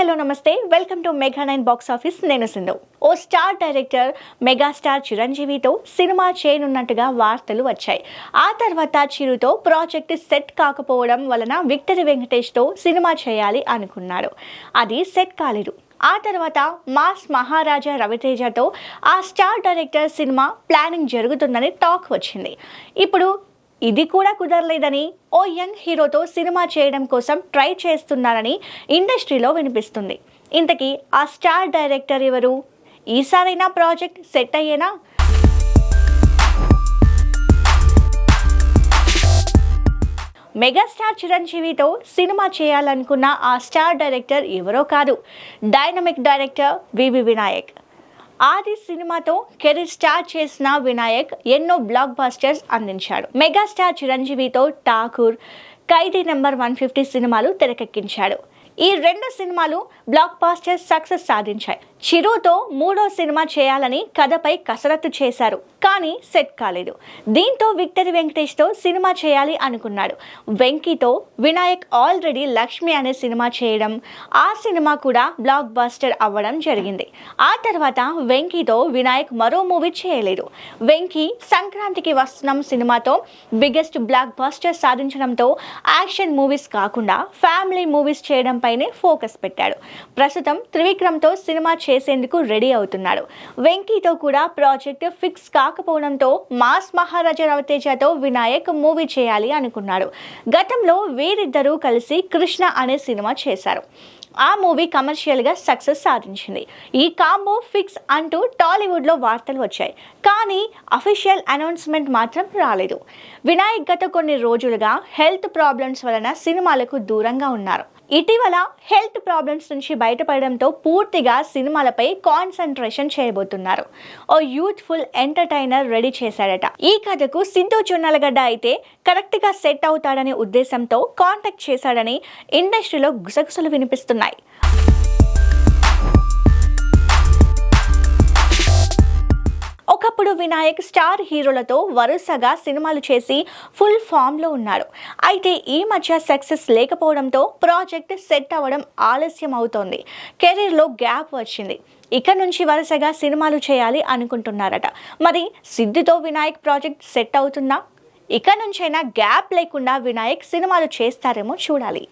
Hello నమస్తే. Welcome to mega nine box office నేను సింధు. ఓ స్టార్ డైరెక్టర్ మెగాస్టార్ చిరంజీవితో సినిమా చేయనున్నట్టుగా వార్తలు వచ్చాయి. ఆ తర్వాత చిరుతో ప్రాజెక్ట్ సెట్ కాకపోవడం వలన విక్టరీ వెంకటేష్తో సినిమా చేయాలి అనుకున్నారు. అది సెట్ కాలేదు. ఆ తర్వాత మాస్ మహారాజా రవితేజతో ఆ స్టార్ డైరెక్టర్ సినిమా ప్లానింగ్ జరుగుతుందని టాక్ వచ్చింది. ఇప్పుడు ఇది కూడా కుదరలేదని ఓ యంగ్ హీరోతో సినిమా చేయడం కోసం ట్రై చేస్తున్నారని ఇండస్ట్రీలో వినిపిస్తుంది. ఇంతకీ ఆ స్టార్ డైరెక్టర్ ఎవరు? ఈసారైనా ప్రాజెక్ట్ సెట్ అయ్యేనా? మెగాస్టార్ చిరంజీవితో సినిమా చేయాలనుకున్న ఆ స్టార్ డైరెక్టర్ ఎవరో కాదు. Dynamic director V V Vinayak. Aadi సినిమాతో కెరీర్ స్టార్ట్ చేసిన వినాయక్ ఎన్నో బ్లాక్ బాస్టర్స్ అందించాడు. Megastar చిరంజీవితో Tagore Khaidi number one fifty సినిమాలు తెరకెక్కించాడు. ఈ రెండు సినిమాలు బ్లాక్ బాస్టర్ సక్సెస్ సాధించాయి. చిరుతో మూడో సినిమా చేయాలని కథపై కసరత్తు చేశారు కానీ సెట్ కాలేదు. దీంతో విక్టరీ వెంకటేష్తో సినిమా చేయాలి అనుకున్నాడు. వెంకీతో వినాయక్ ఆల్రెడీ లక్ష్మి అనే సినిమా చేయడం ఆ సినిమా కూడా బ్లాక్ బాస్టర్ అవ్వడం జరిగింది. ఆ తర్వాత వెంకీతో వినాయక్ మరో మూవీ చేయలేదు. వెంకీ సంక్రాంతికి వస్తున్నాం సినిమాతో బిగ్గెస్ట్ బ్లాక్ బాస్టర్ సాధించడంతో యాక్షన్ మూవీస్ కాకుండా ఫ్యామిలీ మూవీస్ చేయడం పైనే ఫోకస్ పెట్టాడు. ప్రస్తుతం త్రివిక్రమ్తో సినిమా చేసేందుకు రెడీ అవుతున్నాడు. వెంకీతో కూడా ప్రాజెక్ట్ ఫిక్స్ కాకపోవడంతో మాస్ మహారాజా రవితేజతో వినాయక్ మూవీ చేయాలి అనుకున్నాడు. గతంలో వీరిద్దరూ కలిసి కృష్ణ అనే సినిమా చేశారు. ఆ మూవీ కమర్షియల్గా సక్సెస్ సాధించింది. ఈ కాంబో ఫిక్స్ అంటూ టాలీవుడ్లో వార్తలు వచ్చాయి. కానీ అఫీషియల్ అనౌన్స్మెంట్ మాత్రం రాలేదు. వినాయక్ గత కొన్ని రోజులుగా హెల్త్ ప్రాబ్లమ్స్ వలన సినిమాలకు దూరంగా ఉన్నారు. ఇటీవల హెల్త్ ప్రాబ్లమ్స్ నుంచి బయటపడడంతో పూర్తిగా సినిమాలపై కాన్సన్ట్రేషన్ చేయబోతున్నారు. ఓ యూత్ఫుల్ ఎంటర్టైనర్ రెడీ చేశాడట. ఈ కథకు సింధు చున్నలగడ్డ అయితే కరెక్ట్గా సెట్ అవుతాడనే ఉద్దేశంతో కాంటాక్ట్ చేశాడని ఇండస్ట్రీలో గుసగుసలు వినిపిస్తున్నాయి. ఒకప్పుడు వినాయక్ స్టార్ హీరోలతో వరుసగా సినిమాలు చేసి ఫుల్ ఫామ్లో ఉన్నాడు అయితే ఈ మధ్య సక్సెస్ లేకపోవడంతో ప్రాజెక్ట్ సెట్ అవ్వడం ఆలస్యం అవుతోంది. కెరీర్లో గ్యాప్ వచ్చింది. ఇక నుంచి వరుసగా సినిమాలు చేయాలి అనుకుంటున్నారట. మరి సిద్ధితో వినాయక్ ప్రాజెక్ట్ సెట్ అవుతుందా? ఇక నుంచైనా గ్యాప్ లేకుండా వినాయక్ సినిమాలు చేస్తారేమో చూడాలి.